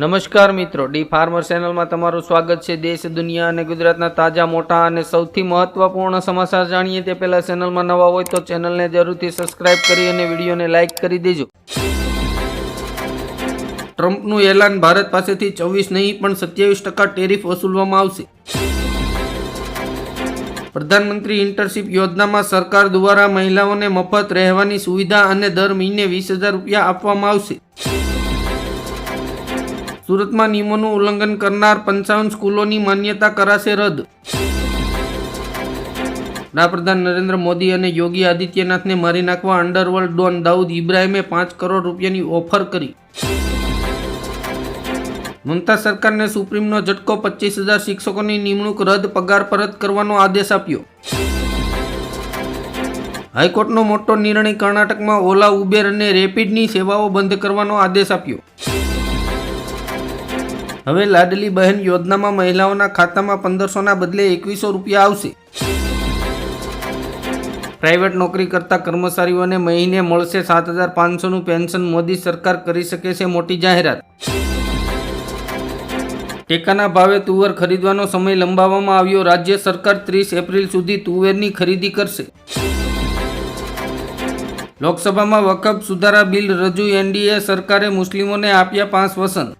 નમસ્કાર મિત્રો, D farmer ચેનલમાં તમારું સ્વાગત છે. દેશ, દુનિયા અને ગુજરાતના તાજા, મોટા અને સૌથી મહત્વપૂર્ણ સમાચાર જાણીએ તે પહેલા ચેનલમાં નવા હોય તો ચેનલને જરૂરથી સબસ્ક્રાઇબ કરી અને વિડીયોને લાઇક કરી દેજો. ટ્રમ્પનું એલાન ભારત પાસેથી ચોવીસ નહીં, પણ સત્યાવીસ ટકા ટેરિફ વસૂલવામાં આવશે. પ્રધાનમંત્રી ઇન્ટર્નશીપ યોજનામાં સરકાર દ્વારા મહિલાઓને મફત રહેવાની સુવિધા અને દર મહિને વીસ હજાર રૂપિયા આપવામાં આવશે. સુરતમાં નિયમોનું ઉલ્લંઘન કરનાર પંચાવન સ્કૂલોની માન્યતા કરાશે રદ. વડાપ્રધાન નરેન્દ્ર મોદી અને યોગી આદિત્યનાથને મારી નાખવા અંડરવર્લ્ડ ડોન દાઉદ ઇબ્રાહિમે પાંચ કરોડ રૂપિયાની ઓફર કરી. મમતા સરકારને સુપ્રીમનો ઝટકો પચીસ હજાર શિક્ષકોની નિમણૂક રદ પગાર પરત કરવાનો આદેશ આપ્યો. હાઈકોર્ટનો મોટો નિર્ણય કર્ણાટકમાં ઓલા ઉબેર અને રેપિડની સેવાઓ બંધ કરવાનો આદેશ આપ્યો. હવે લાડલી બહેન યોજનામાં મહિલાઓના ખાતામાં પંદરસોના બદલે એકવીસો રૂપિયા આવશે. પ્રાઇવેટ નોકરી કરતા કર્મચારીઓને મહિને મળશે સાત હજાર પાંચસોનું પેન્શન મોદી સરકાર કરી શકે છે મોટી જાહેરાત. ટેકાના ભાવે તુવેર ખરીદવાનો સમય લંબાવવામાં આવ્યો. રાજ્ય સરકાર ત્રીસ એપ્રિલ સુધી તુવેરની ખરીદી કરશે. લોકસભામાં વકફ સુધારા બિલ રજૂ એનડીએ સરકારે મુસ્લિમોને આપ્યા પાંચ વસન.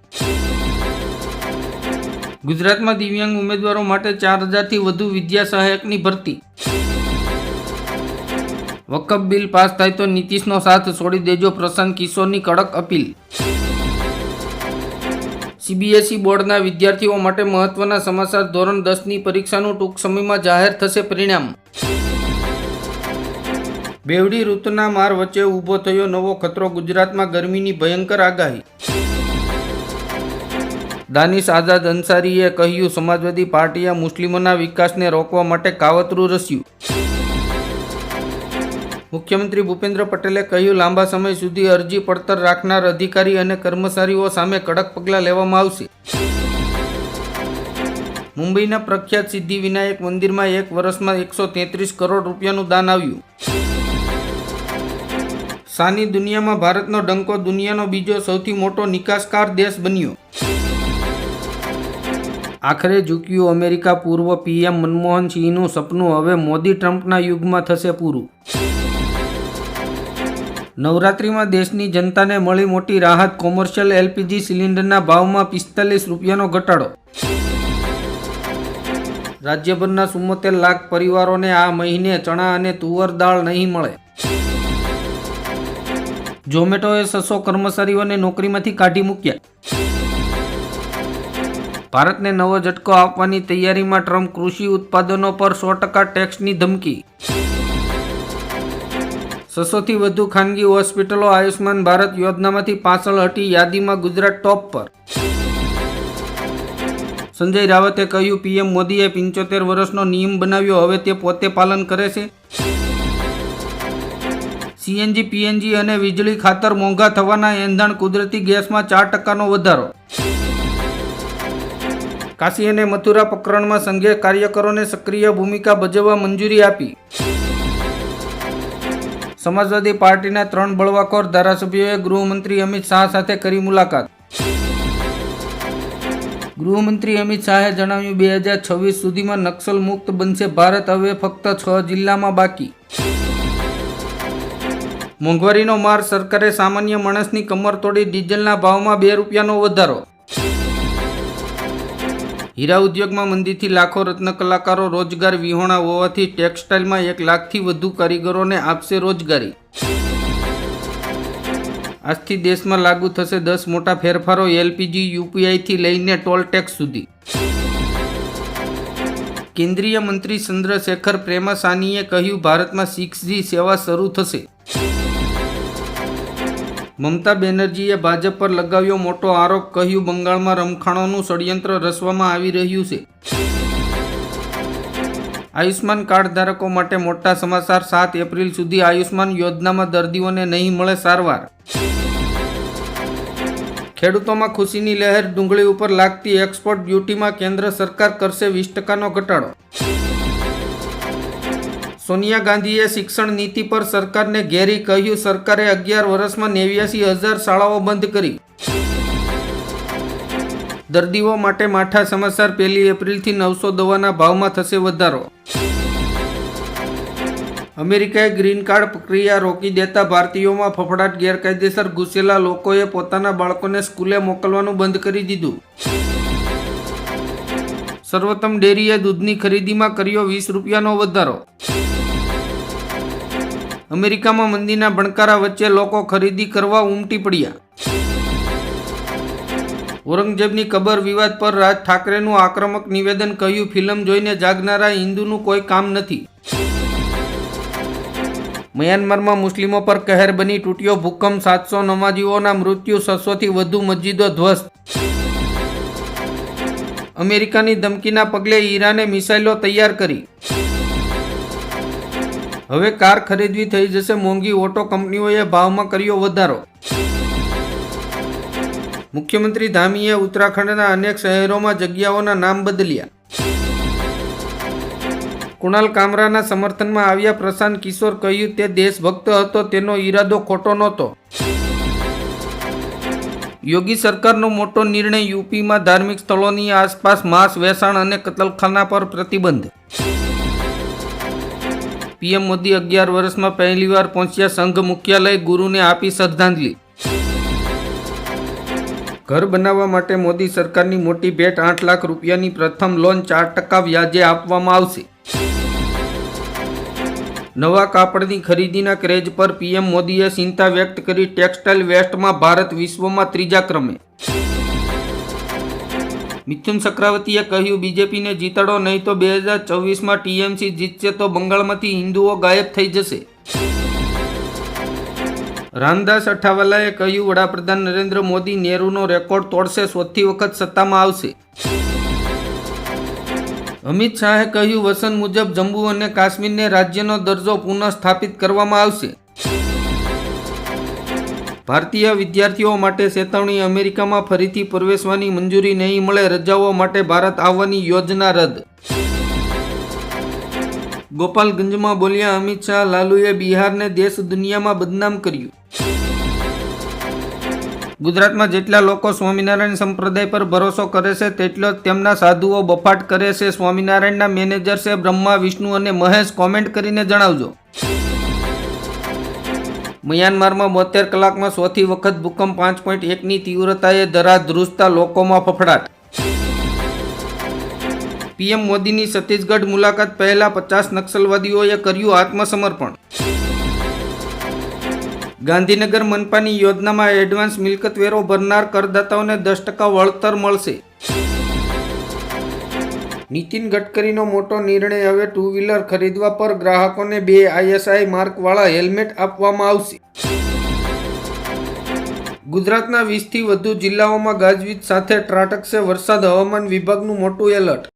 ગુજરાતમાં દિવ્યાંગ ઉમેદવારો માટે ચાર હજારથી વધુ વિદ્યા સહાયકની ભરતી. વકફ બિલ પાસ થાય તો નીતિશનો સાથ છોડી દેજો પ્રશાંત કિશોરની કડક અપીલ. સીબીએસઈ બોર્ડના વિદ્યાર્થીઓ માટે મહત્વના સમાચાર ધોરણ દસની પરીક્ષાનું ટૂંક સમયમાં જાહેર થશે પરિણામ. બેવડી ઋતુના માર વચ્ચે ઊભો થયો નવો ખતરો, ગુજરાતમાં ગરમીની ભયંકર આગાહી. દાનિશ આઝાદ અંસારીએ કહ્યું, સમાજવાદી પાર્ટીએ મુસ્લિમોના વિકાસને રોકવા માટે કાવતરું રચ્યું. મુખ્યમંત્રી ભૂપેન્દ્ર પટેલે કહ્યું, લાંબા સમય સુધી અરજી પડતર રાખનાર અધિકારી અને કર્મચારીઓ સામે કડક પગલાં લેવામાં આવશે. મુંબઈના પ્રખ્યાત સિદ્ધિ વિનાયક મંદિરમાં એક વર્ષમાં એકસો તેત્રીસ કરોડ રૂપિયાનું દાન આવ્યું. સાની દુનિયામાં ભારતનો ડંકો દુનિયાનો બીજો સૌથી મોટો નિકાસકાર દેશ બન્યો. આખરે ઝૂક્યું અમેરિકા પૂર્વ પીએમ મનમોહન સિંહનું સપનું, હવે મોદી ટ્રમ્પના યુગમાં થશે પૂરું. નવરાત્રિમાં દેશની જનતાને મળી મોટી રાહત, કોમર્શિયલ એલપીજી સિલિન્ડરના ભાવમાં પિસ્તાલીસ રૂપિયાનો ઘટાડો. રાજ્યભરના ચુમ્મોતેર લાખ પરિવારોને આ મહિને ચણા અને તુવર દાળ નહીં મળે. ઝોમેટોએ છસો કર્મચારીઓને નોકરીમાંથી કાઢી મૂક્યા. ભારતને નવો ઝટકો આપવાની તૈયારીમાં ટ્રમ્પ કૃષિ ઉત્પાદનો પર સો ટકા ટેક્સની ધમકી. છસોથી વધુ ખાનગી હોસ્પિટલો આયુષ્માન ભારત યોજનામાંથી પાછળ હટી યાદીમાં ગુજરાત ટોપ પર. સંજય રાવતે કહ્યું, પીએમ મોદીએ પંચોતેર વર્ષનો નિયમ બનાવ્યો, હવે તે પોતે પાલન કરે છે. સીએનજી, પીએનજી અને વીજળી ખાતર મોંઘા થવાના એંધાણ કુદરતી ગેસમાં ચાર ટકાનો વધારો. કાશી અને મથુરા પ્રકરણમાં સંઘે કાર્યકરોને સક્રિય ભૂમિકા ભજવવા મંજૂરી આપી. સમાજવાદી પાર્ટીના ત્રણ બળવાખોર ધારાસભ્યોએ ગૃહમંત્રી અમિત શાહ સાથે કરી મુલાકાત. ગૃહમંત્રી અમિત શાહે જણાવ્યું, બે હજાર છવ્વીસ સુધીમાં નક્સલ મુક્ત બનશે ભારત, હવે ફક્ત છ જિલ્લામાં બાકી. મોંઘવારીનો માર સરકારે સામાન્ય માણસની કમર તોડી ડીઝલના ભાવમાં બે રૂપિયાનો વધારો. હીરા ઉદ્યોગમાં મંદીથી લાખો રત્ન કલાકારો રોજગાર વિહોણા હોવાથી ટેક્સટાઇલમાં એક લાખથી વધુ કારીગરોને આપશે રોજગારી. આજથી દેશમાં લાગુ થશે દસ મોટા ફેરફારો એલપીજી, યુપીઆઈથી લઈને ટોલ સુધી. કેન્દ્રીય મંત્રી ચંદ્રશેખર પ્રેમાસાનીએ કહ્યું, ભારતમાં સિક્સ સેવા શરૂ થશે. મમતા બેનર્જીએ ભાજપ પર લગાવ્યો મોટો આરોપ, કહ્યું, બંગાળમાં રમખાણોનું ષડયંત્ર રચવામાં આવી રહ્યું છે. આયુષ્માન કાર્ડ ધારકો માટે મોટા સમાચાર, સાત એપ્રિલ સુધી આયુષ્માન યોજનામાં દર્દીઓને નહીં મળે સારવાર. ખેડૂતોમાં ખુશીની લહેર ડુંગળી ઉપર લાગતી એક્સપોર્ટ ડ્યુટીમાં કેન્દ્ર સરકાર કરશે વીસ ટકાનો ઘટાડો. સોનિયા ગાંધીએ શિક્ષણ નીતિ પર સરકારને ઘેરી કહ્યું, સરકારે અગિયાર વર્ષમાં નેવ્યાસી હજાર શાળાઓ બંધ કરી. દર્દીઓ માટે માઠા સમાચાર, પહેલી એપ્રિલથી નવસો દવાના ભાવમાં થશે વધારો. અમેરિકાએ ગ્રીન કાર્ડ પ્રક્રિયા રોકી દેતા ભારતીયોમાં ફફડાટ ગેરકાયદેસર ઘૂસેલા લોકોએ પોતાના બાળકોને સ્કૂલે મોકલવાનું બંધ કરી દીધું. સર્વોત્તમ ડેરીએ દૂધની ખરીદીમાં કર્યો વીસ રૂપિયાનો વધારો. અમેરિકામાં મંદીના ભણકારા વચ્ચે લોકો ખરીદી કરવા ઉમટી પડ્યા. ઔરંગઝેબની કબર વિવાદ પર રાજ ઠાકરેનું આક્રમક નિવેદન કહ્યું, ફિલ્મ જોઈને જાગનારા હિન્દુનું કોઈ કામ નથી. મ્યાનમારમાં મુસ્લિમો પર કહેર બની તૂટ્યો ભૂકંપ, સાતસો નમાજીઓના મૃત્યુ, છસોથી વધુ મસ્જિદો ધ્વસ્ત. અમેરિકાની ધમકીના પગલે ઈરાને મિસાઇલો તૈયાર કરી. હવે કાર ખરીદવી થઈ જશે, મોંઘી ઓટો કંપનીઓએ ભાવમાં કર્યો વધારો. મુખ્યમંત્રી ધામીએ ઉત્તરાખંડના અનેક શહેરોમાં જગ્યાઓના નામ બદલ્યા. કુણાલ કામરાના સમર્થનમાં આવ્યા પ્રશાંત કિશોર કહ્યું, તે દેશભક્ત હતો, તેનો ઈરાદો ખોટો નહોતો. યોગી સરકારનો મોટો નિર્ણય યુપીમાં ધાર્મિક સ્થળોની આસપાસ માંસ વેચાણ અને કતલખાના પર પ્રતિબંધ. પીએમ મોદી અગિયાર વર્ષમાં પહેલીવાર પહોંચ્યા સંઘ મુખ્યાલય ગુરુને આપી શ્રદ્ધાંજલિ. ઘર બનાવવા માટે મોદી સરકારની મોટી ભેટ આઠ લાખ રૂપિયાની પ્રથમ લોન ચાર ટકા વ્યાજે આપવામાં આવશે. નવા કાપડની ખરીદીના ક્રેજ પર પીએમ મોદીએ ચિંતા વ્યક્ત કરી ટેક્સટાઇલ વેસ્ટમાં ભારત વિશ્વમાં ત્રીજા ક્રમે. મિથુન ચક્રવર્તીએ કહ્યું, બીજેપીને જીતાડો, નહીં તો બે હજાર ચોવીસમાં ટીએમસી જીતશે તો બંગાળમાંથી હિન્દુઓ ગાયબ થઈ જશે. રામદાસ અઠાવાલાએ કહ્યું, વડાપ્રધાન નરેન્દ્ર મોદી નેહરુનો રેકોર્ડ તોડશે ચોથી વખત સત્તામાં આવશે. અમિત શાહે કહ્યું વસન મુજબ જમ્મુ અને કાશ્મીરને રાજ્યનો દરજ્જો પુનઃ સ્થાપિત કરવામાં આવશે. ભારતીય વિદ્યાર્થીઓ માટે ચેતવણી અમેરિકામાં ફરીથી પ્રવેશવાની મંજૂરી નહીં મળે, રજાઓ માટે ભારત આવવાની યોજના રદ. ગોપાલગંજમાં બોલ્યા અમિત શાહ, લાલુએ બિહારને દેશ દુનિયામાં બદનામ કર્યું. ગુજરાતમાં જેટલા લોકો સ્વામિનારાયણ સંપ્રદાય પર ભરોસો કરે છે, તેટલો તેમના સાધુઓ બફાટ કરે છે. સ્વામિનારાયણના મેનેજર છે બ્રહ્મા, વિષ્ણુ અને મહેશ. કોમેન્ટ કરીને જણાવજો. મ્યાનમારમાં બોતેર કલાકમાં ચોથી વખત ભૂકંપ પાંચ પોઈન્ટ એકની તીવ્રતાએ ધરા ધ્રુજતા લોકોમાં ફફડાટ. પીએમ મોદીની છત્તીસગઢ મુલાકાત પહેલા પચાસ નક્સલવાદીઓએ કર્યું આત્મસમર્પણ. ગાંધીનગર મનપાની યોજનામાં એડવાન્સ મિલકત વેરો ભરનાર કરદાતાઓને દસ ટકા વળતર મળશે. નીતિન ગડકરીનો મોટો નિર્ણય હવે ટુ વ્હીલર ખરીદવા પર ગ્રાહકોને બે આઈએસઆઈ માર્કવાળા હેલ્મેટ આપવામાં આવશે. ગુજરાતના વીસથી વધુ જિલ્લાઓમાં ગાજવીજ સાથે ત્રાટકશે વરસાદ હવામાન વિભાગનું મોટું એલર્ટ.